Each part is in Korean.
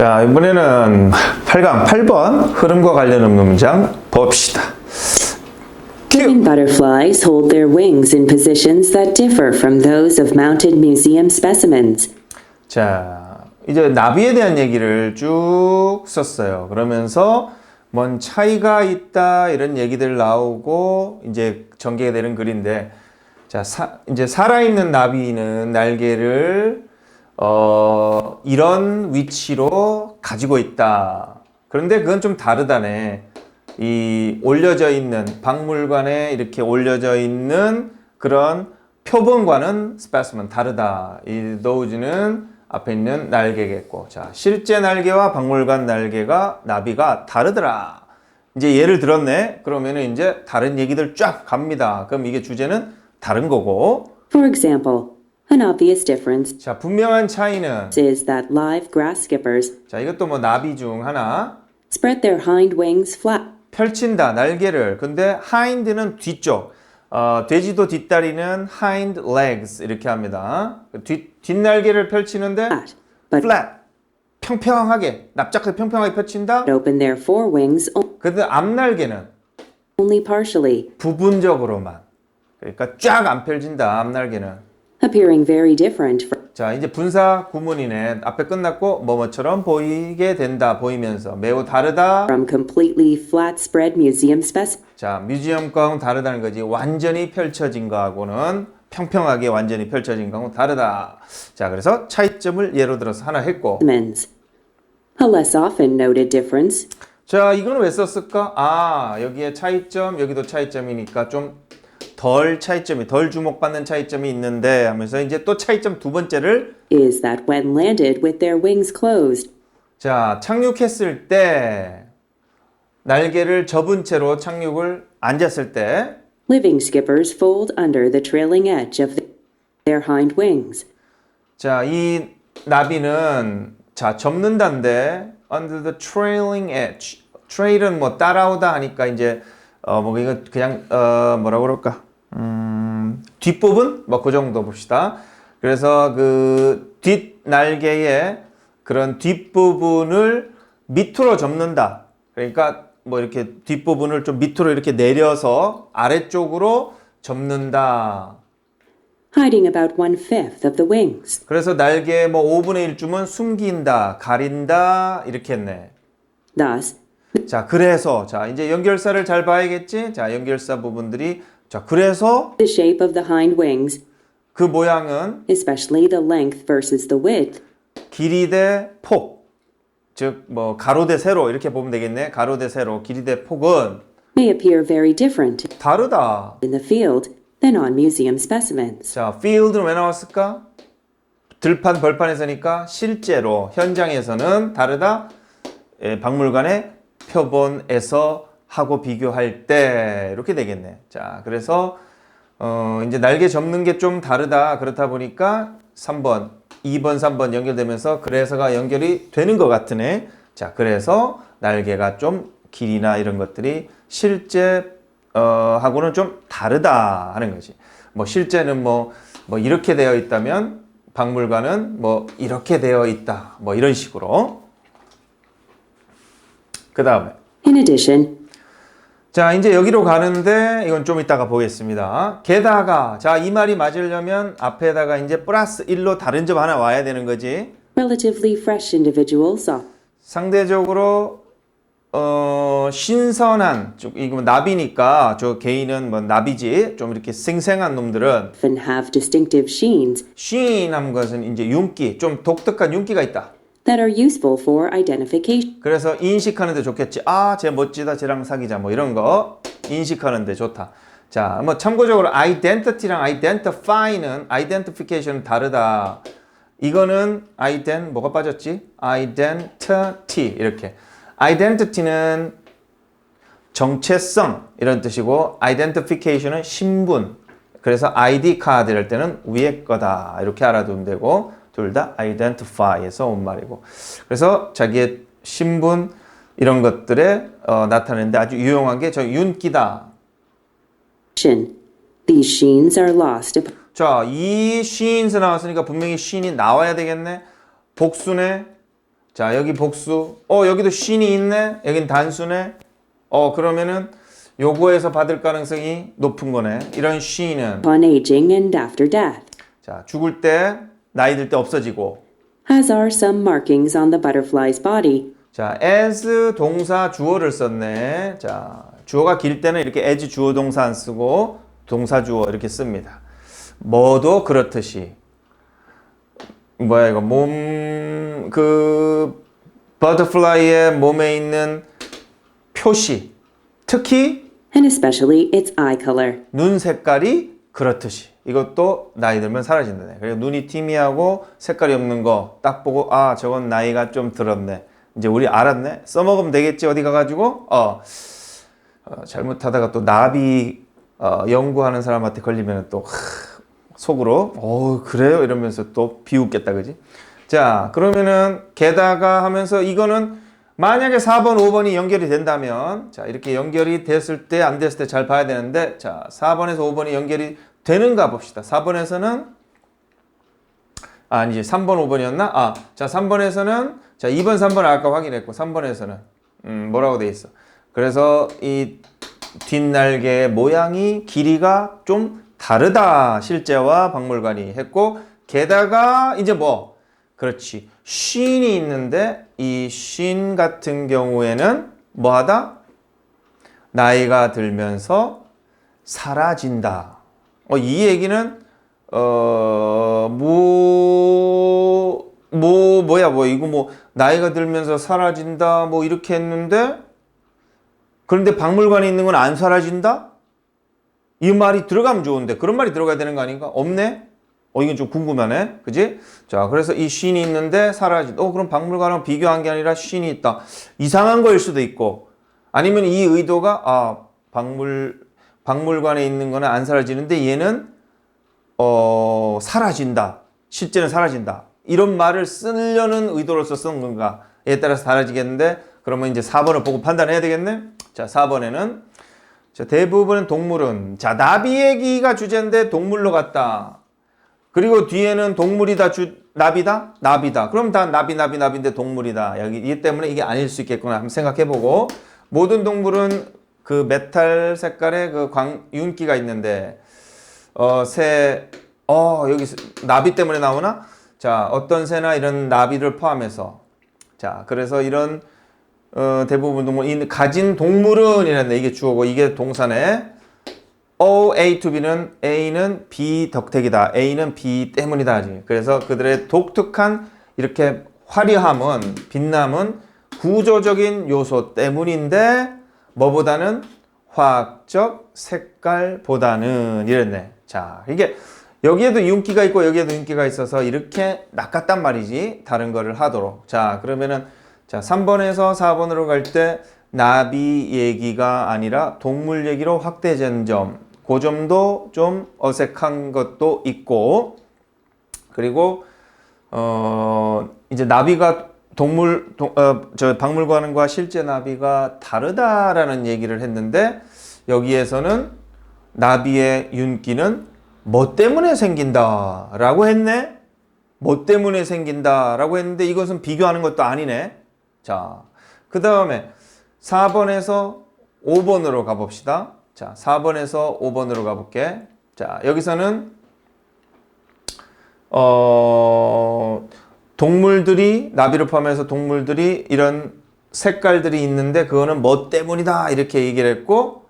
자, 이번에는 8강 8번 흐름과 관련 없는 문장 봅시다. Living butterflies hold their wings in positions that differ from those of mounted museum specimens. 자, 이제 나비에 대한 얘기를 쭉 썼어요. 그러면서 뭔 차이가 있다 이런 얘기들 나오고 이제 전개가 되는 글인데 자, 사, 이제 살아있는 나비는 날개를 어, 이런 위치로 가지고 있다. 그런데 그건 좀 다르다네. 이 올려져 있는 박물관에 이렇게 올려져 있는 그런 표본과는 스페스면 다르다. 이 thouse는 앞에 있는 날개겠고, 자 실제 날개와 박물관 날개가 나비가 다르더라. 이제 예를 들었네. 그러면은 이제 다른 얘기들 쫙 갑니다. 그럼 이게 주제는 다른 거고, For example, an obvious difference 자 분명한 차이는 is that live grass skippers 자 이것도 뭐 나비 중 하나 spread their hind wings flat 펼친다 날개를 근데 hind는 뒤쪽 어, 돼지도 뒷다리는 hind legs 이렇게 합니다 뒷, 뒷날개를 펼치는데 flat, but flat 평평하게 납작하게 평평하게 펼친다 open their forewings o- 근데 앞날개는 only partially, 부분적으로만 그러니까 쫙 안 펼친다 앞날개는 appearing very different from 자 이제 분사 구문이네 앞에 끝났고 뭐뭐처럼 보이게 된다 보이면서 매우 다르다 completely flat spread museum specimens. 자, 뮤지엄 거하고는 다르다는 거지. 완전히 펼쳐진 거하고는 평평하게 완전히 펼쳐진 거하고 다르다. 자, 그래서 차이점을 예로 들어서 하나 했고. A less often noted difference 자, 이거는 왜 썼을까? 아, 여기에 차이점, 여기도 차이점이니까 좀 덜 차이점이, 덜 주목받는 차이점이 있는데 하면서 이제 또 차이점 두 번째를 is that when landed with their wings closed, 자, 착륙했을 때 날개를 접은 채로 착륙을 앉았을 때 living skippers fold under the trailing edge of their hind wings. 자, 이 나비는 자, 접는다인데 under the trailing edge. trail은 뭐 따라오다 하니까 이제 어, 뭐 이거 그냥 어, 뭐라 그럴까? 음, 뒷부분 뭐 그 정도 봅시다. 그래서 그 뒷날개의 그런 뒷부분을 밑으로 접는다. 그러니까 뭐 이렇게 뒷부분을 좀 밑으로 이렇게 내려서 아래쪽으로 접는다. hiding about one fifth of the wings. 그래서 날개 뭐 5분의 1쯤은 숨긴다, 가린다 이렇게 했네. Thus, 자, 그래서 자, 이제 연결사를 잘 봐야겠지? 자, 연결사 부분들이 자, 그래서 the shape of the hind wings, 그 모양은 especially the length versus the width, 길이 대 폭. 즉, 뭐 가로 대 세로 이렇게 보면 되겠네. 가로 대 세로, 길이 대 폭은 may appear very different 다르다. in the field than on museum specimens. 자, field는 왜 나왔을까? 들판 벌판에서니까 실제로 현장에서는 다르다. 예, 박물관의 표본에서 하고 비교할 때 이렇게 되겠네. 자, 그래서 어, 이제 날개 접는 게 좀 다르다. 그렇다 보니까 3번, 2번, 3번 연결되면서 그래서가 연결이 되는 것 같으네. 자, 그래서 날개가 좀 길이나 이런 것들이 실제 어, 하고는 좀 다르다 하는 거지. 뭐 실제는 뭐, 뭐 이렇게 되어 있다면 박물관은 뭐 이렇게 되어 있다. 뭐 이런 식으로. 그 다음에. In addition, 자, 이제 여기로 가는데 이건 좀 이따가 보겠습니다. 게다가, 자, 이 말이 맞으려면 앞에다가 이제 플러스 1로 다른 점 하나 와야 되는 거지. relatively fresh individuals 상대적으로 어 신선한 좀 이거 나비니까 저 개인은 뭐 나비지 좀 이렇게 생생한 놈들은 often have distinctive sheens 쉰한 것은 이제 윤기 좀 독특한 윤기가 있다. That are useful for identification. 그래서 인식하는 데 좋겠지. 아, 쟤 멋지다. 쟤랑 사귀자. 뭐 이런 거 인식하는 데 좋다. 자, 뭐 참고적으로 identity랑 identify는 identification은 다르다. 이거는 ident 뭐가 빠졌지? identity 이렇게. identity는 정체성 이런 뜻이고 identification은 신분. 그래서 ID 카드 이럴 때는 위에 거다. 이렇게 알아두면 되고 둘 다 identify에서 온 말이고. 그래서 자기의 신분 이런 것들에 어, 나타내는데 아주 유용한 게 저 윤기다. These sheens are lost 자, 이 sheens 나왔으니까 분명히 sheen이 나와야 되겠네. 복수네. 자, 여기 복수. 어, 여기도 쉰이 있네. 여긴 단수네. 어, 그러면은 요거에서 받을 가능성이 높은 거네. 이런 쉰은 upon aging and after death, 자, 죽을 때 나이 들 때 없어지고 as are some markings on the butterfly's body. 자, as 동사 주어를 썼네. 자, 주어가 길 때는 이렇게 as 주어 동사 안 쓰고 동사 주어 이렇게 씁니다. 뭐도 그렇듯이 뭐야 이거 몸그 버터플라이의 몸에 있는 표시 특히 and especially its eye color. 눈 색깔이 그렇듯이 이것도 나이 들면 사라진다네. 그리고 눈이 티미하고 색깔이 없는 거 딱 보고 아 저건 나이가 좀 들었네. 이제 우리 알았네. 써먹으면 되겠지 어디 가가지고 어, 어, 잘못하다가 또 나비 어, 연구하는 사람한테 걸리면 또 하, 속으로 어 그래요 이러면서 또 비웃겠다 그지? 자 그러면은 게다가 하면서 이거는 만약에 4번, 5번이 연결이 된다면 자 이렇게 연결이 됐을 때 안 됐을 때 잘 봐야 되는데 자 4번에서 5번이 연결이 되는가 봅시다. 4번에서는 아, 아니지 3번, 5번이었나? 아, 자 3번에서는 자 2번, 3번 아까 확인했고 3번에서는 음, 뭐라고 돼 있어? 그래서 이 뒷날개의 모양이 길이가 좀 다르다 실제와 박물관이 했고 게다가 이제 뭐 그렇지 쉰이 있는데 이 쉰 같은 경우에는 뭐하다 나이가 들면서 사라진다. 어, 이 얘기는 어뭐뭐 뭐, 뭐야 뭐 이거 뭐 나이가 들면서 사라진다 뭐 이렇게 했는데 그런데 박물관에 있는 건 안 사라진다? 이 말이 들어가면 좋은데 그런 말이 들어가야 되는 거 아닌가? 없네? 어 이건 좀 궁금하네. 그지? 자, 그래서 이 쉰이 있는데 사라진다. 어 그럼 박물관하고 비교한 게 아니라 쉰이 있다. 이상한 거일 수도 있고 아니면 이 의도가 아, 박물 박물관에 있는 거는 안 사라지는데 얘는 어 사라진다. 실제는 사라진다. 이런 말을 쓰려는 의도로서 쓴 건가? 에 따라서 달라지겠는데 그러면 이제 4번을 보고 판단해야 되겠네. 자, 4번에는 자, 대부분의 동물은 자, 나비 얘기가 주제인데 동물로 갔다. 그리고 뒤에는 동물이다 주 나비다 나비다 그럼 다 나비 나비 나비인데 동물이다 여기 이 때문에 이게 아닐 수 있겠구나 한번 생각해 보고 모든 동물은 그 메탈 색깔의 그 광 윤기가 있는데 어 새 어 여기 나비 때문에 나오나? 자 어떤 새나 이런 나비를 포함해서. 자 그래서 이런 어, 대부분 동물 이 가진 동물은 이랬네. 이게 주어고. 이게 동사네 O, A to B는 A는 B 덕택이다. A는 B 때문이다. 그래서 그들의 독특한 이렇게 화려함은 빛남은 구조적인 요소 때문인데 뭐보다는 화학적 색깔보다는 이랬네. 자, 이게 여기에도 윤기가 있고 여기에도 윤기가 있어서 이렇게 낚았단 말이지. 다른 거를 하도록. 자, 그러면은 자, 3번에서 4번으로 갈 때 나비 얘기가 아니라 동물 얘기로 확대된 점. 그 점도 좀 어색한 것도 있고 그리고 어 이제 나비가 동물 동, 어, 저 박물관과 실제 나비가 다르다라는 얘기를 했는데 여기에서는 나비의 윤기는 뭐 때문에 생긴다라고 했네. 뭐 때문에 생긴다라고 했는데 이것은 비교하는 것도 아니네. 자, 그 다음에 4번에서 5번으로 가봅시다. 자, 4번에서 5번으로 가볼게. 자, 여기서는, 어, 동물들이, 나비를 포함해서 동물들이 이런 색깔들이 있는데 그거는 뭐 때문이다. 이렇게 얘기를 했고,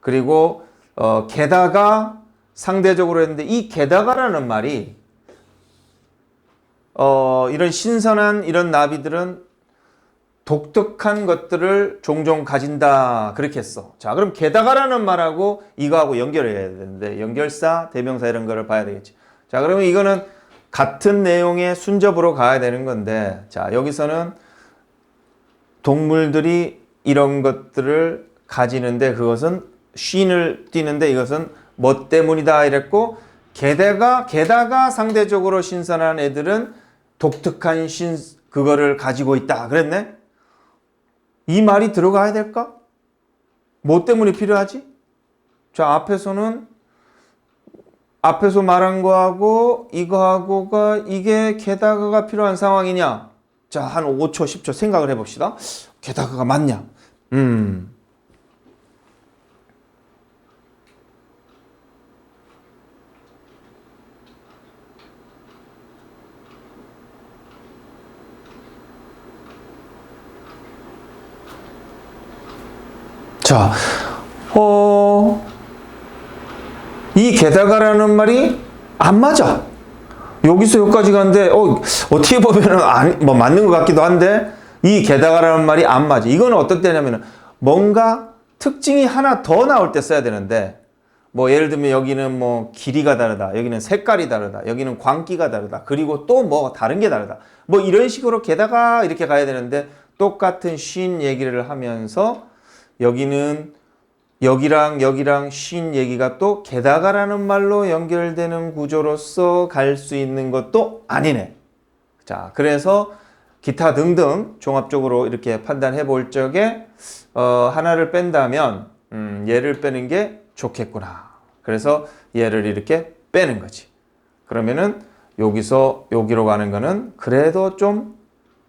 그리고, 어, 게다가 상대적으로 했는데 이 게다가라는 말이, 어, 이런 신선한 이런 나비들은 독특한 것들을 종종 가진다 그렇게 했어. 자, 그럼 게다가라는 말하고 이거하고 연결해야 되는데 연결사, 대명사 이런 거를 봐야 되겠지. 자, 그러면 이거는 같은 내용의 순접으로 가야 되는 건데, 자, 여기서는 동물들이 이런 것들을 가지는데 그것은 쉰을 띠는데 이것은 뭐 때문이다 이랬고 게다가 게다가 상대적으로 신선한 애들은 독특한 신 그거를 가지고 있다 그랬네. 이 말이 들어가야 될까? 뭐 때문에 필요하지? 자, 앞에서는 앞에서 말한 거하고 이거하고가 이게 게다가가 필요한 상황이냐? 자, 한 5초, 10초 생각을 해봅시다. 게다가가 맞냐? 음. 자, 어, 이 게다가라는 말이 안 맞아. 여기서 여기까지 가는데, 어, 어떻게 보면은 안, 뭐 맞는 것 같기도 한데, 이 게다가라는 말이 안 맞아. 이거는 어떨 때냐면은 뭔가 특징이 하나 더 나올 때 써야 되는데, 뭐 예를 들면 여기는 뭐 길이가 다르다. 여기는 색깔이 다르다. 여기는 광기가 다르다. 그리고 또 뭐 다른 게 다르다. 뭐 이런 식으로 게다가 이렇게 가야 되는데 똑같은 쉰 얘기를 하면서 여기는 여기랑 여기랑 쉰 얘기가 또 게다가라는 말로 연결되는 구조로서 갈 수 있는 것도 아니네. 자, 그래서 기타 등등 종합적으로 이렇게 판단해 볼 적에 어, 하나를 뺀다면 음, 얘를 빼는 게 좋겠구나. 그래서 얘를 이렇게 빼는 거지. 그러면은 여기서 여기로 가는 거는 그래도 좀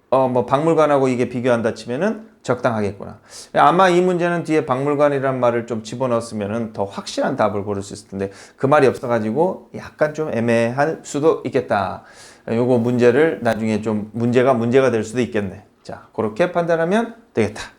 어, 뭐 박물관하고 이게 비교한다 치면은 적당하겠구나. 아마 이 문제는 뒤에 박물관이란 말을 좀 집어넣었으면은 더 확실한 답을 고를 수 있을 텐데 그 말이 없어가지고 약간 좀 애매할 수도 있겠다. 요거 문제를 나중에 좀 문제가 문제가 될 수도 있겠네. 자, 그렇게 판단하면 되겠다.